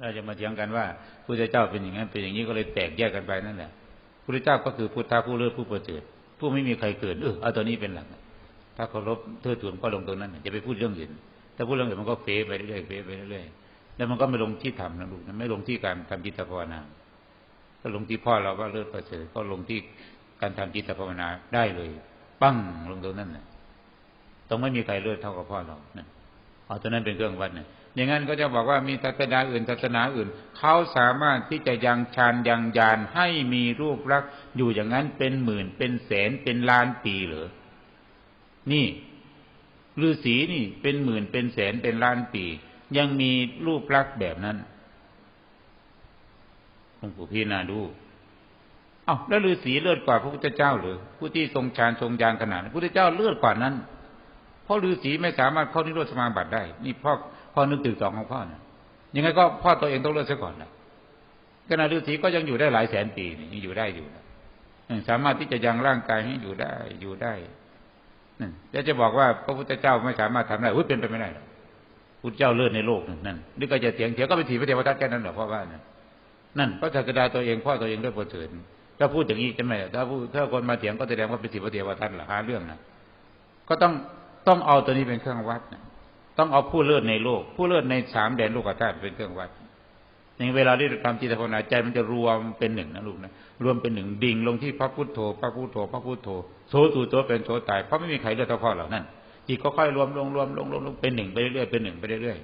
เราจะมาเถียงกันว่าพระเจ้าเป็นอย่างนั้นเป็นอย่างนี้ก็เลยแตกแยกกันไปนั่นแหละพระเจ้าก็คือพุทธะผู้เลิศผู้ประเสริฐผู้ไม่มีใครเกิดเออเอาตัวนี้เป็นหลักถ้าเคารพเทิดทูนก็ลงตรงนั้นจะไปพูดเรื่องอื่นถ้าพูดเรื่องอื่นมันก็เฟไปเรื่อยเฟไปเรื่อยแล้วมันก็ไม่ลงที่ธรรมนะลูกไม่ลงที่การทำจิตภาวนาก็ลงที่พ่อเราว่าเลิศประเสริฐก็ลงที่การทำจิตภาวนาได้เลย ปั้งลงตรงนั้นนะต้องไม่มีใครเลิศเท่ากับพ่อเรานะ เอาตัวนั้นเป็นเครื่องวัดนะอย่างนั้นก็จะบอกว่ามีศาสนาอื่นศาสนาอื่นเขาสามารถที่จะยังฌานยังยานให้มีรูปลักษณ์อยู่อย่างนั้นเป็นหมื่นเป็นแสนเป็นล้านปีเหรอนี่ฤาษีนี่เป็นหมื่นเป็นแสนเป็นล้านปี ยังมีรูปลักษณ์แบบนั้นหลวงปู่พี่นาดูเอา้าแล้วฤาษีเลือดกว่าพระพุทธเจ้าหรือผู้ที่ทรงฌานทรงยานขนาดพระพุทธเจ้าเลือดกว่านั้น เพราะฤาษีไม่สามารถเข้านิโรธสมาบัติได้ นี่พ่อพ่อนึกถึงสองของพ่อนะยังไงก็พ่อตัวเองต้องเลือดซะก่อนนะขณะฤาษีก็ยังอยู่ได้หลายแสนปีนี่อยู่ได้อยู่นะสามารถที่จะยังร่างกายให้อยู่ได้อยู่ได้นั่นแล้วจะบอกว่าพระพุทธเจ้าไม่สามารถทำได้หุ้ยเป็นไปไม่ได้พุทธเจ้าเลิศในโลกนั่นหรือก็จะเถียงเถียงก็ไปถีพระเทวทัตแค่นั้นหรอพ่อว่านั่นนั่นพระจักรดาตัวเองพ่อตัวเองด้วยประเสริฐถ้าพูดอย่างนี้จะไหมถ้าพูดถ้าคนมาเถียงก็แสดงว่าเป็นถีพระเทวทัตหรอหาเรื่องนะก็ต้อง ต้องเอาตัวนี้เป็นเครื่องวัดนะต้องเอาผู้เลิศในโลก ผู้เลิศในสามแดนโลกธาตุเป็นเครื่องวัดในเวลาที่เราทำจิตภาวนาใจมันจะรวมเป็นหนึ่งนะลูกนะรวมเป็นหนึ่งดิ่งลงที่พระพุทโธ พระพุทโธ พระพุทโธโสตูตัวเป็นโสตายเพราะไม่มีใครเลือกเท่าพ่อเหล่านั้นจิตก็ค่อยรวมลงรวมลงรวมลงเป็นหนึ่งไปเรื่อยเป็นหนึ่งไปเรื่อย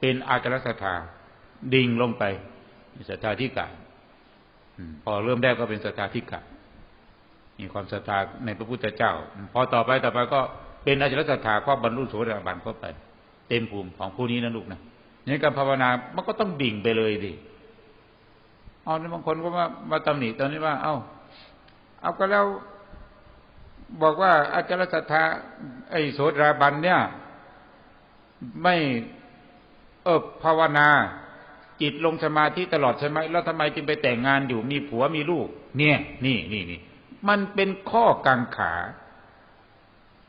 เป็นอาจารสถาดิ่งลงไปศรัทธาที่กาพอเริ่มแรกก็เป็นศรัทธาที่กามีความศรัทธาในพระพุทธเจ้า พอต่อไปต่อไปก็ เป็นอาจารศรัทธาครอบบรรลุโสดาบันเข้าไป เต็มภูมิของผู้นี้นะลูกนะในการภาวนามันก็ต้องดิ่งไปเลยดิเอาในบางคนก็มามาตำหนิตอนนี้ว่า เอา้า เอาก็แล้วบอกว่าอาจารย์ศรัทธาไอ้โสดาบันเนี่ย ไม่เออภาวนา จิตลงสมาธิตลอดใช่ไหมแล้วทำไมจึงไปแต่งงานอยู่มีผัวมีลูก เนี่ย นี่นี่นี่มันเป็นข้อกังขา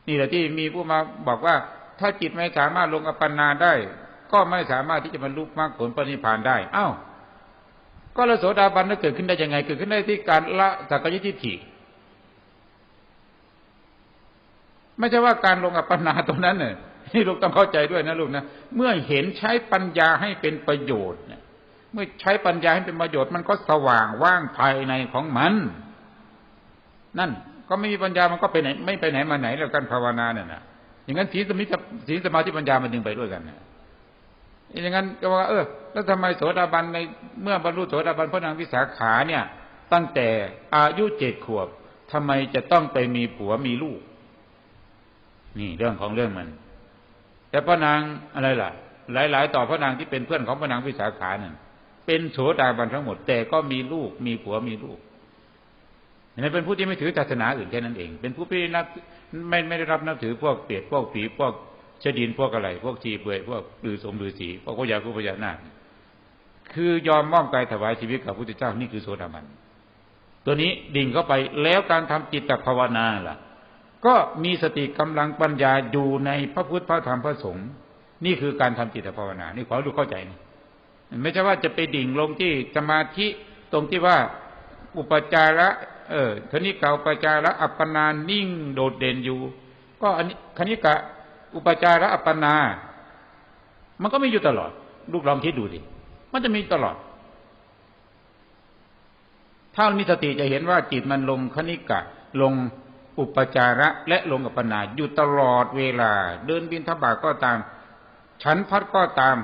นี่แหละที่มีผู้มาบอกว่า ถ้าจิตไม่สามารถลงอัปปนาได้ ก็ไม่สามารถที่จะบรรลุมรรคผลปณิพานได้อ้าวก็ละโสดาบันนั้นเกิดขึ้นได้ยังไง เกิดขึ้นได้ที่การละสักยิทิฏฐิไม่ใช่ว่าการลงอัปปนาตรงนั้นเนี่ยที่ลูกต้องเข้าใจด้วยนะลูกนะเมื่อเห็นใช้ปัญญาให้เป็นประโยชน์เนี่ยเมื่อใช้ปัญญาให้เป็นประโยชน์มันก็สว่างว่างภายในของมัน นั่น ก็ไม่มีปัญญามันก็ไปไหน ไม่ไปไหนมาไหนแล้วกันภาวนาเนี่ยนะอย่างนั้นศีลสมิธศีลสมาธิปัญญามันดึงไปด้วยกันนะอย่างนั้นก็ว่า เออ แล้วทำไมโสดาบันในเมื่อบรรลุโสดาบันพระนางวิสาขาเนี่ย ตั้งแต่อายุเจ็ดขวบทำไมจะต้องไปมีผัวมีลูก นี่เรื่องของเรื่องมัน แต่พระนางอะไรล่ะ หลาย ๆ ต่อพระนางที่เป็นเพื่อนของพระนางวิสาขานั่นเป็นโสดาบันทั้งหมด แต่ก็มีลูก มีผัวมีลูก นี่เป็นผู้ที่ไม่ถือศาสนาอื่นแค่นั้นเอง เป็นผู้ที่นับไม่ไม่ได้รับนับถือพวกเปียดพวกผีพวกเชดินพวกอะไร พวกชีเปื่อยพวกลือสมลือสีพวกพยาคุพยานาคคือยอมมอบกายถวายชีวิตกับพระพุทธเจ้านี่คือโสดาบัน ตัวนี้ดิ่งเข้าไปแล้วการทำจิตตภาวนาล่ะ ก็มีสติกำลังปัญญาอยู่ในพระพุทธพระธรรมพระสงฆ์นี่คือการทำจิตภาวนา นี่ขอดูเข้าใจนะไม่ใช่ว่าจะไปดิ่งลงที่สมาธิตรงที่ว่าอุปจาระ เออคณิกาอุปจาระอัปปนานิ่งโดดเด่นอยู่ ก็อันนี้คณิกะอุปจาระอัปปนา มันก็มีอยู่ตลอด ลูกลองคิดดูดิมันจะมีตลอด ถ้ามีสติจะเห็นว่าจิตมันลงคณิกะ ลงอุปจาระและลงอัปปนาอยู่ตลอดเวลา เดินบินทบาทก็ตาม ฉันพัดก็ตาม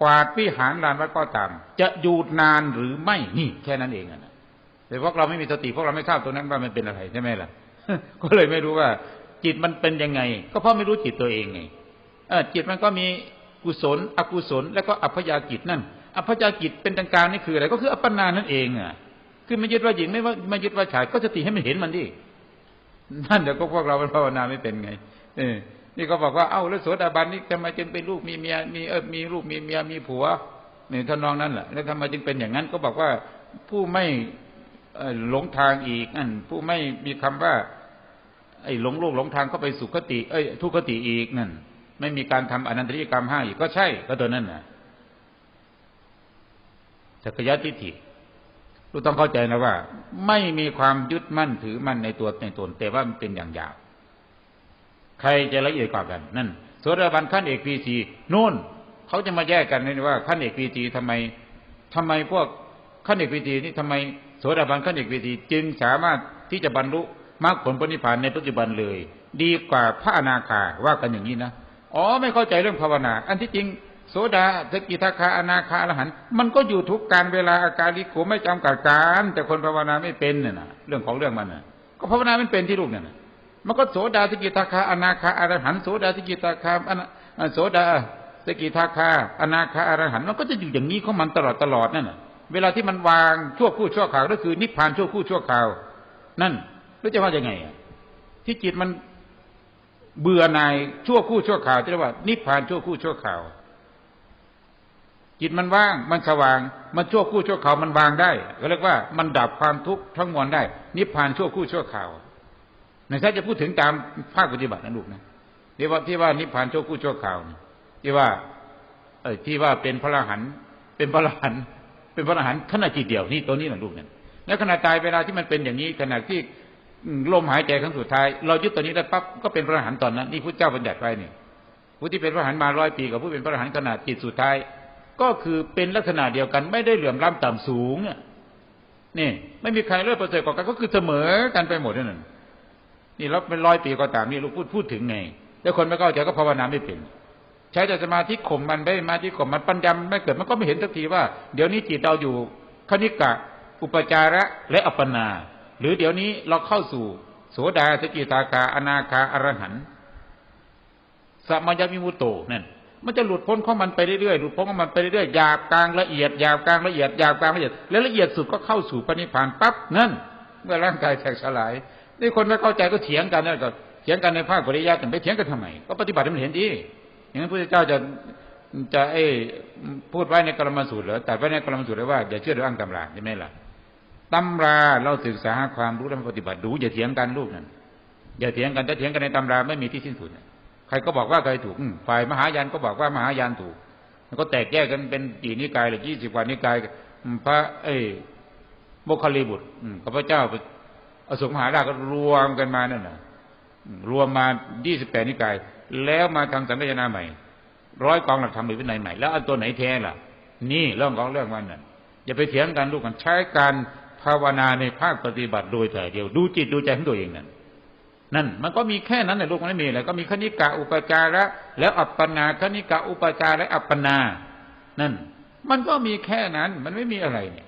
กวาดวิหารลานวัดก็ตาม จะอยู่นานหรือไม่นี่แค่นั้นเองนะ แต่พวกเราไม่มีสติพวกเราไม่ทราบตรงนั้นว่ามันเป็นอะไรใช่ไหมล่ะ ก็เลยไม่รู้ว่า จิตมันเป็นยังไง ก็เพราะไม่รู้จิตตัวเองไงจิตมันก็มีกุศล อกุศล แล้วก็อัพยากิจนั่นอัพยากิจเป็นทางการนี่คืออะไร ก็คืออัปปนานั่นเองอะ คือไม่ยึดว่าหญิงไม่ว่าไม่ยึดว่าชาย ก็สติให้มันเห็นมันดินั่นเดี๋ยวก็พวกเราเป็นภาวนาไม่เป็นไง เออ นี่ก็บอกว่าเอ้าแล้วโสดาบันนี่ทำไมจึงเป็นลูกมีเมียมีเออมีลูกมีเมียมีผัวนี่ท่านองนั่นแหละแล้วทำไมจึงเป็นอย่างนั้นก็บอกว่าผู้ไม่ หลงทางอีกนั่นผู้ไม่มีคำว่า ไอ้หลงโลกหลงทางเข้าไปสุขติ เอ้ย ทุกขติอีกนั่นไม่มีการทำอนันตริยกรรมห้าอีกก็ใช่ ก็ตัวนั้นนะสักรยะทิฏฐิลูกต้องเข้าใจนะว่า ไม่มีความยึดมั่นถือมั่นในตัวในตนแต่ว่ามันเป็นอย่างยาบใครจะละเอียดกว่ากัน นั่นโสดาบันขั้นเอกพีสีนู่นเขาจะมาแยกกันเลยว่าขั้นเอกพีสีทำไมทำไมพวกขั้นเอกพีสีนี่ทำไม โสดาบันขั้นเอกพีสีจึงสามารถที่จะบรรลุมรรคผลปณิพานในปัจจุบันเลย ดีกว่าพระอนาคาว่ากันอย่างนี้นะอ๋อไม่เข้าใจเรื่องภาวนา อันที่จริงโสดาสกิทาคาอนาคาอรหันมันก็อยู่ทุกการเวลาอาการลิโกไม่จำกัดการแต่คนภาวนาไม่เป็นเนี่ยนะเรื่องของเรื่องมันนะก็ภาวนาไม่เป็นที่ลูกเนี่ยนะมันก็โสดาสกิทาคาอนาคาอรหันโสดาสกิทาคาอโสดาสกิทาคาอนาคาอรหันมันก็จะอยู่อย่างนี้ของมันตลอดตลอดนั่นน่ะ เวลาที่มันวางชั่วคู่ชั่วข่าวก็คือนิพพานชั่วคู่ชั่วข่าว นั่นรู้จะว่ายังไงอะที่จิตมันเบื่อหน่ายชั่วคู่ชั่วข่าวที่เรียกว่า นิพพานชั่วคู่ชั่วข่าวจิตมันว่างมันสว่าง มันชั่วคู่ชั่วข่าวมันวางได้ก็เรียกว่ามันดับความทุกข์ทั้งมวลได้ นิพพานชั่วคู่ชั่วข่าวในถ้าจะพูดถึงตามภาคปฏิบัตินะลูกนะที่ว่าที่ว่านิพพานชั่วคู่ชั่วข่าวที่ว่า เอที่ว่าเป็นพระอรหันต์เป็นพระอรหันต์ เป็นพระอรหันต์ขณะจิตเดียวนี่ตัวนี้นะลูกนั่นแล้วขณะตายเวลาที่มันเป็นอย่างนี้ขณะที่ลมหายใจครั้งสุดท้าย เรายึดตัวนี้ได้ปั๊บก็เป็นพระอรหันต์ตอนนั้นนี่พระเจ้าบัญญัติไว้นี่ผู้ที่เป็นพระอรหันต์มาร้อยปีกับผู้เป็นพระอรหันต์ขณะจิตสุดท้าย ก็คือเป็นลักษณะเดียวกัน ไม่ได้เหลื่อมล้ำต่ำสูงนี่ไม่มีใครเลิศประเสริฐกว่ากันก็คือเสมอกันไปหมดนั่นนี่เราเป็นร้อยปีก็ตามนี่ลูกพูดพูดถึงไงแต่คนไม่เข้าใจก็ภาวนาไม่เป็น ใช้แต่สมาธิข่มมันได้มาที่ข่มมันปัญญาไม่เกิดมันก็ไม่เห็นสักทีว่า เดี๋ยวนี้จิตเราอยู่คณิกะ อุปจาระและอัปปนา หรือเดี๋ยวนี้เราเข้าสู่ โสดาสกิตาคาอนาคาอรหันสมัยมิมุโตนั่นมันจะหลุดพ้นของมันไปเรื่อยๆหลุดพ้นของมันไปเรื่อยๆหยาบกลางละเอียดหยาบกลางละเอียดหยาบกลางละเอียดแล้วละเอียดสุดก็เข้าสู่ปณิพานปั๊บนั่น เมื่อร่างกายแตกสลายนี่คนไม่เข้าใจก็เถียงกันนั่นก็เถียงกันในภาคปริยัติไปเถียงกันทำไมก็ปฏิบัติมันเห็นดี อย่างนั้นพระเจ้าจะจะไอ้พูดไว้ในกรมสูตรเหรอแต่ไว้ในกรมสูตรเลยว่าอย่าเชื่อเรื่องตำราใช่ไหมล่ะตำราเราศึกษาความรู้แล้วปฏิบัติดูอย่าเถียงกันลูกนั่นอย่าเถียงกันถ้าเถียงกันในตำราไม่มีที่สิ้นสุดใครก็บอกว่าใครถูกฝ่ายมหายานก็บอกว่ามหายานถูกก็แตกแยกกันเป็นกี่นิกายหรือยี่สิบกว่านิกายพระ เอ้โมคคลีบุตรข้าพเจ้าอสุมหาราชก็รวมกันมานั่นน่ะรวมมายี่สิบแปดนิกาย แล้วมาทำสังฆนาใหม่ ร้อยกองหลักธรรมหรือวินัยใหม่แล้วอันตัวไหนแท้ล่ะ นี่เรื่องของเรื่องมันน่ะอย่าไปเถียงกันลูกกันใช้การภาวนาในภาคปฏิบัติโดยแต่เดียวดูจิตดูใจของตัวเองนั่นนั่น มันก็มีแค่นั้นแหละลูกมันไม่มีอะไรก็มีคณิกะอุปจาระแล้วอัปปนาคณิกะอุปจาระอัปปนา นั่น มันก็มีแค่นั้น มันไม่มีอะไรเนี่ย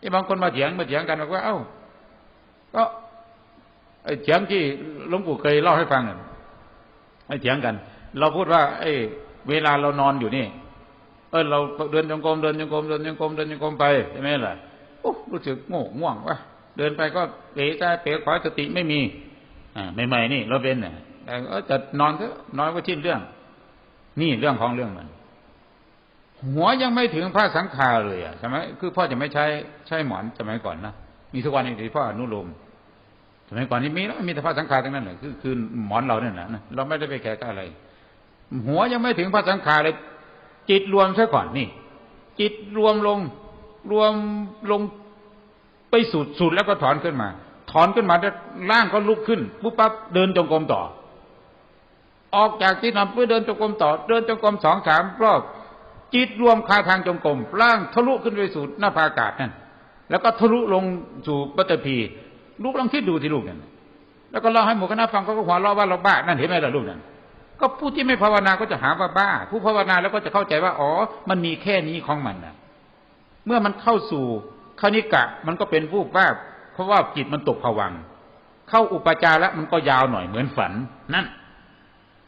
ไอ้บางคนมาเถียงมาเถียงกันบอกว่า เอ้า ก็ไอ้เถียงที่หลวงปู่เคยเล่าให้ฟังเนี่ย ไอ้เถียงกัน เราพูดว่าไอ้เวลาเรานอนอยู่นี่ เออเราเดินจงกรมเดินจงกรมเดินจงกรมเดินจงกรมไปใช่ไหมล่ะโอ้รู้สึกโง่ง่วงวะเดินไปก็เป๋ใจเป๋ขวาสติไม่มีอ่าใหม่ๆนี่ เราเป็นเนี่ยแต่จะนอนก็นอนก็ทิ้นเรื่อง นี่เรื่องของเรื่องมันหัวยังไม่ถึงพระสังขารเลยอะใช่ไหมคือพ่อจะไม่ใช้ใช้หมอนสมัยก่อนนะมีทุกวันนี้ที่พ่ออนุโลม สมัยก่อนนี้มีแล้วมีแต่พระสังขารทั้งนั้นเลยคือคือหมอนเราเนี่ยนะเราไม่ได้ไปแข่อะไร หัวยังไม่ถึงพระสังขารเลย จิตรวมซะก่อนนี่ จิตรวมลงรวมลงไปสุดสุดแล้วก็ถอนขึ้นมา ถอนขึ้นมาแล้วร่างก็ลุกขึ้นปุ๊บปั๊บเดินจงกรมต่อ ออกจากที่นอนเพื่อเดินจงกรมต่อ เดินจงกรมสองสามรอบจิตรวมคาทางจงกรมร่างทะลุขึ้นไปสู่หน้าภาอากาศนั่นแล้วก็ทะลุลงสู่ปัตตพี ลูกลองคิดดูที่ลูกนั่นแล้วก็เล่าให้หมู่คณะฟังเขาก็หัวเราะว่าเราบ้านั่นเห็นไหมล่ะลูกนั่นก็ผู้ที่ไม่ภาวนาก็จะหาว่าบ้า ผู้ภาวนาแล้วก็จะเข้าใจว่าอ๋อ มันมีแค่นี้ของมันนะเมื่อมันเข้าสู่คณิกะ มันก็เป็นผู้บ้าเพราะว่าจิตมันตกผวัง เข้าอุปจาระมันก็ยาวหน่อยเหมือนฝันนั่น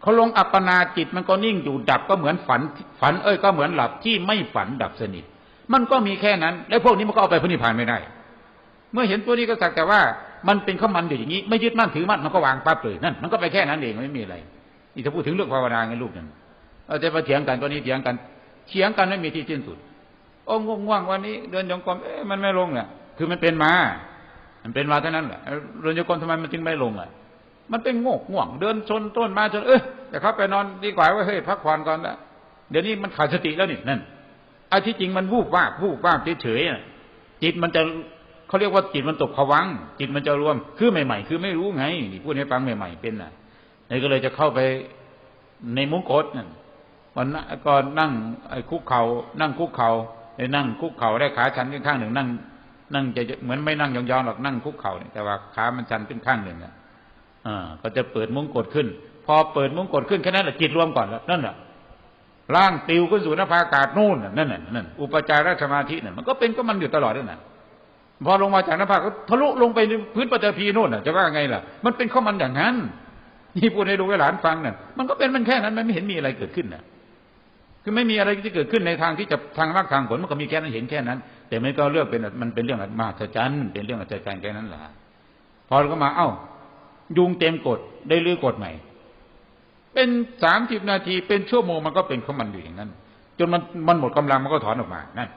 เขาลงอัปปนาจิตมันก็นิ่งอยู่ดับก็เหมือนฝัน ฝันเอ้ยก็เหมือนหลับที่ไม่ฝันดับสนิท มันก็มีแค่นั้น แล้วพวกนี้มันก็เอาไปพระนิพพานไม่ได้ เมื่อเห็นตัวนี้ก็สักแต่ว่ามันเป็นข้ามันอยู่อย่างนี้ ไม่ยึดมั่นถือมั่นมันก็วางปั๊บเลยนั่นมันก็ไปแค่นั้นเองไม่มีอะไรนี่ถ้าพูดถึงเรื่องภาวนาไงลูกนั่นเราจะมาเถียงกันตัวนี้เถียงกันเถียงกันไม่มีที่สิ้นสุดโอ้ง่วงวันนี้ เดินจงกรมเอ๊ะมันไม่ลงเนี่ยคือมันเป็นมา มันเป็นมาเท่านั้นแหละเรือนโยกรทำไมมันจึงไม่ลงอะมันเป็นง่ง่วง เดินชนต้นมาจนเออแต่เขาไปนอนดีกว่าว่าเฮ้ยพักผ่อนก่อนละเดี๋ยวนี้มันขาดสติแล้วนี่นั่นไอ้ที่จริงมันวูบวาบวูบวาบเฉยๆจิตมันจะ เขาเรียกว่าจิตมันตกผวังจิตมันจะรวมคือใหม่ ๆ คือไม่รู้ไงนี่พูดให้ฟังใหม่ ๆ เป็นน่ะนี่ก็เลยจะเข้าไปในมุ้งโกดนั่นวันนั้นก็นั่งไอ้คุกเขา่านั่งคุกเขา่าไอ้นั่งคุกเข่าได้ขาชันขึ้นข้างหนึ่งนั่ง นั่งจะเหมือนไม่นั่งยองๆหรอกนั่งคุกเข่าเนี่ยแต่ว่าขามันชันขึ้นข้างหนึ่งอะอ่าก็จะเปิดมุ้งกดขึ้น พอเปิดมุ้งกดขึ้นแค่นั้นแหละจิตรวมก่อนแล้วนั่นแหละร่างติวขึ้นสู่นภาอากาศนู่นนั่นน่ะนั่นอุปจารสมาธิน่ะมันก็เป็นก็มันอยู่ตลอดนั่นน่ะ พอลงมาจากนภาก็ทะลุลงไปในพื้นปฐพีโน่นน่ะจะว่าไงล่ะ มันเป็นข้อมันอย่างนั้นนี่พูดให้ลูกให้หลานฟังน่ะมันก็เป็นมันแค่นั้นมันไม่เห็นมีอะไรเกิดขึ้นน่ะ คือไม่มีอะไรที่เกิดขึ้นในทางที่จะทางรรคทางผลมันก็มีแค่นั้นเห็นแค่นั้น แต่ไม่ก็เลือกเป็นมันเป็นเรื่องมหัศจรรย์เป็นเรื่องอัศจรรย์แค่นั้นแหละพอเราก็มาเอ้า ยุงเต็มกดได้ลื้อกดใหม่ เป็นสามสิบนาทีเป็นชั่วโมงมันก็เป็นของมันอยู่อย่างนั้น จนมันมันหมดกำลังมันก็ถอนออกมานั่น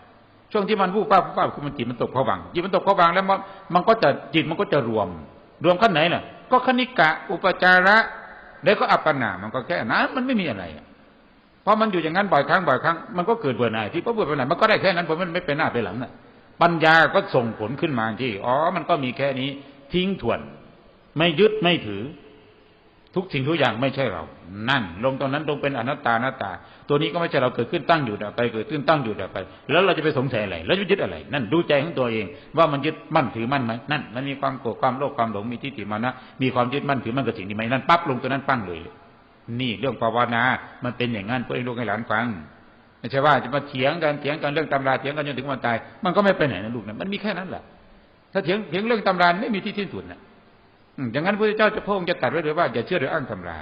ช่วงที่มันวูบป้าบวูบป้าบคือมันจิตมันตกผวังจิตมันตกผวังแล้วมันมันก็จะจิตมันก็จะรวม รวมขั้นไหนล่ะ ก็คณิกะ อุปจาระ แล้วก็อัปปนา มันก็แค่นั้นมันไม่มีอะไรเพราะมันอยู่อย่างนั้นบ่อยครั้งบ่อยครั้งมันก็เกิดเบื่อหน่ายที่พอเบื่อหน่ายมันก็ได้แค่นั้นเพราะมันไม่เป็นหน้าไปหลังน่ะ ปัญญาก็ส่งผลขึ้นมาที่อ๋อมันก็มีแค่นี้ทิ้งถ่วน ไม่ยึดไม่ถือ ทุกสิ่งทุกอย่างไม่ใช่เรา นั่น ลงตรงนั้นลงเป็นอนัตตานัตตา ตัวนี้ก็ไม่ใช่เราเกิดขึ้นตั้งอยู่ดับไป เกิดขึ้นตั้งอยู่ดับไป แล้วเราจะไปสงสัยอะไร แล้วจะยึดอะไร นั่นดูใจของตัวเอง ว่ามันยึดมั่นถือมั่นไหมนั่น มันมีความโกรธความโลภความหลงมีทิฏฐิมานะ มีความยึดมั่นถือมั่นกับสิ่งนี้ไหมนั่นปั๊บลงตัวนั้นปั้งเลย นี่เรื่องภาวนา มันเป็นอย่างนั้นเพื่อให้ลูกให้หลานฟัง ไม่ใช่ว่าจะมาเถียงกันเถียงกันเรื่องตำราเถียงกันจนถึงวันตาย มันก็ไม่ไปไหนนะลูกนะมันมีแค่นั้นแหละถ้าเถียงเถียงเรื่องตำราไม่มีที่สิ้นสุดนะ อย่างนั้นพระเจ้าจะพระองค์จะตัดไว้หรือว่าอย่าเชื่อโดยอ้างตำรา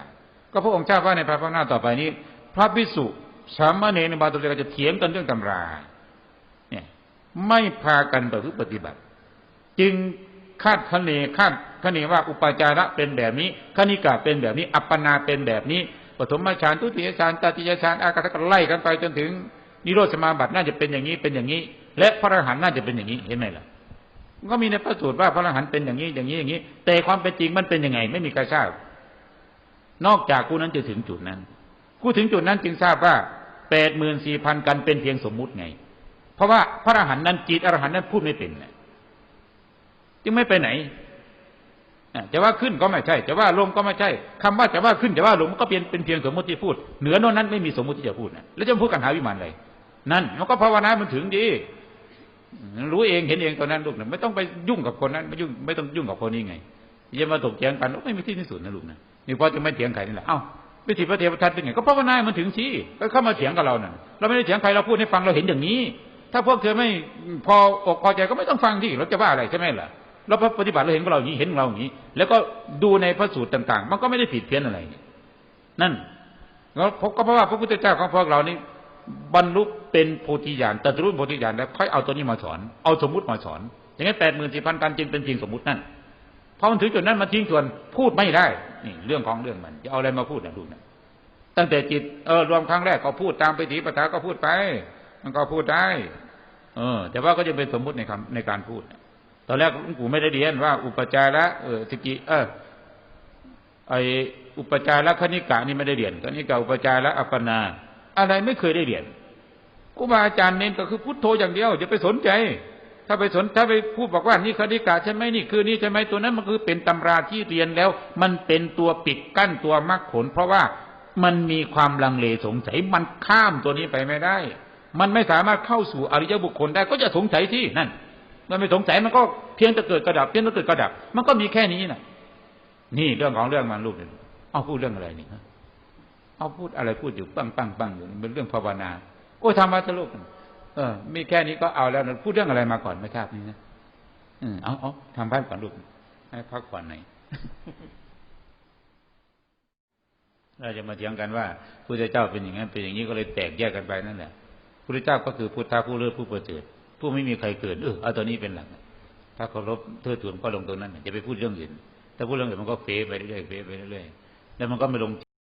ก็พระองค์ทราบว่าในพระพุทธหน้าต่อไปนี้ พระภิกษุสามเณรในบาตุเรกจะเถียงกันเรื่องตำรา เนี่ย ไม่พากันประพฤติปฏิบัติ จึงคาดคะเนคาดคะเนว่าอุปจาระเป็นแบบนี้คณิกาเป็นแบบนี้ อัปปนาเป็นแบบนี้ปฐมฌานทุติยฌานตติยฌานอากาศก็ไล่กันไปจนถึงนิโรธสมาบัติน่าจะเป็นอย่างนี้เป็นอย่างนี้ และพระอรหันต์น่าจะเป็นอย่างนี้เห็นไหมล่ะ ก็มีในพระสูตรว่าพระอรหันต์เป็นอย่างนี้อย่างนี้อย่างนี้ แต่ความเป็นจริงมันเป็นยังไง ไม่มีใครทราบ นอกจากผู้นั้นจะถึงจุดนั้นผู้ถึงจุดนั้นจึงทราบว่าแปดหมื่นสี่พันกันเป็นเพียงสมมุติไง เพราะว่าพระอรหันต์นั้นจิตอรหันต์นั้นพูดไม่เป็นนะจึงไม่ไปไหนจะว่าขึ้นก็ไม่ใช่ จะว่าลงก็ไม่ใช่คำว่าจะว่าขึ้นจะว่าลงมันก็เป็นเป็นเพียงสมมติที่พูด เหนือโน่นนั้นไม่มีสมมติที่จะพูดนะแล้วจะพูดกันหาวิมานอะไรนั่นมันก็ภาวนามันถึงดี รู้เองเห็นเองตอนนั้นลูกนะไม่ต้องไปยุ่งกับคนนั้นไม่ยุ่งไม่ต้องยุ่งกับคนนี้ไงอย่ามาตกเถียงกันไม่มีที่สิ้นสุดนะลูกนะนี่พอจะไม่เถียงใครนี่แหละเอ้าวิธีพระเทวทัตเป็นไงก็ภาวนามันถึงชี้ก็เข้ามาเถียงกับเราน่ะเราไม่ได้เถียงใครเราพูดให้ฟังเราเห็นอย่างนี้ ถ้าพวกเธอไม่พออกพอใจก็ไม่ต้องฟังที่เราจะว่าอะไรใช่ไหมล่ะเราปฏิบัติเราเห็นเราอย่างนี้เห็นเราอย่างนี้ แล้วก็ดูในพระสูตรต่าง ๆ มันก็ไม่ได้ผิดเพี้ยนอะไร นั่นแล้วก็เพราะว่าพระพุทธเจ้าของพวกเรานี่ บรรลุเป็นโพธิญาณแตรัสรู้โพธิญาณแล้วค่อยเอาตัวนี้มาสอน เอาสมมุติมาสอน อย่างนั้นแปดหมื่นสี่พันกันจึงเป็นจริงสมมุตินั่นพอมันถึงจุดนั้นมันทิ้งส่วนพูดไม่ได้ นี่เรื่องของเรื่องมันจะเอาอะไรมาพูดนะลูกนะตั้งแต่จิตเออรวมครั้งแรกก็พูดตามไปถีปฐาก็พูดไป มันก็พูดได้ เออ แต่ว่าก็จะเป็นสมมุติในคำในการพูดตอนแรกหลวงปู่ไม่ได้เรียนว่า อุปจาระเออสกิเออไออุปจาระคณิกะนี่ไม่ได้เรียนคณิกะอุปจาระอัปปนา อะไรไม่เคยได้เรียนครูบาอาจารย์เน้นก็คือพุทโธอย่างเดียวอย่าไปสนใจ ถ้าไปสนถ้าไปพูดบอกว่านี่คณิกะใช่ไหมนี่คือนี่ใช่ไหมตัวนั้นมันคือเป็นตำราที่เรียนแล้ว มันเป็นตัวปิดกั้นตัวมรรคผล เพราะว่ามันมีความลังเลสงสัยมันข้ามตัวนี้ไปไม่ได้ มันไม่สามารถเข้าสู่อริยบุคคลได้ก็จะสงสัยที่นั่น มันไม่สงสัยมันก็เพียงแต่เกิดกระดับเพียงแต่เกิดกระดับ มันก็มีแค่นี้นะนี่เรื่องของเรื่องมันลูกเนี่ยเอาพูดเรื่องอะไรนี่ฮะ เอาพูดอะไรพูดอยู่ปังปังปังอยู่เป็นเรื่องภาวนา โอ้ทำมาสรุปเออมีแค่นี้ก็เอาแล้วพูดเรื่องอะไรมาก่อนไม่ทราบนี่นะอืมเอาเอาทำพักก่อนลูกให้พักผ่อนหน่อยเราจะมาเถียงกันว่าพระเจ้าเป็นอย่างนั้นเป็นอย่างนี้ก็เลยแตกแยกกันไปนั่นแหละพระเจ้าก็คือพุทธะผู้เลิศผู้ประเสริฐผู้ไม่มีใครเกิดเออเอาตัวนี้เป็นหลักถ้าเคารพเทิดทูนก็ลงตรงนั้นจะไปพูดเรื่องอื่นถ้าพูดเรื่องอื่นมันก็เฟไปเรื่อยเฟไปเรื่อยแล้วมันก็ไม่ลง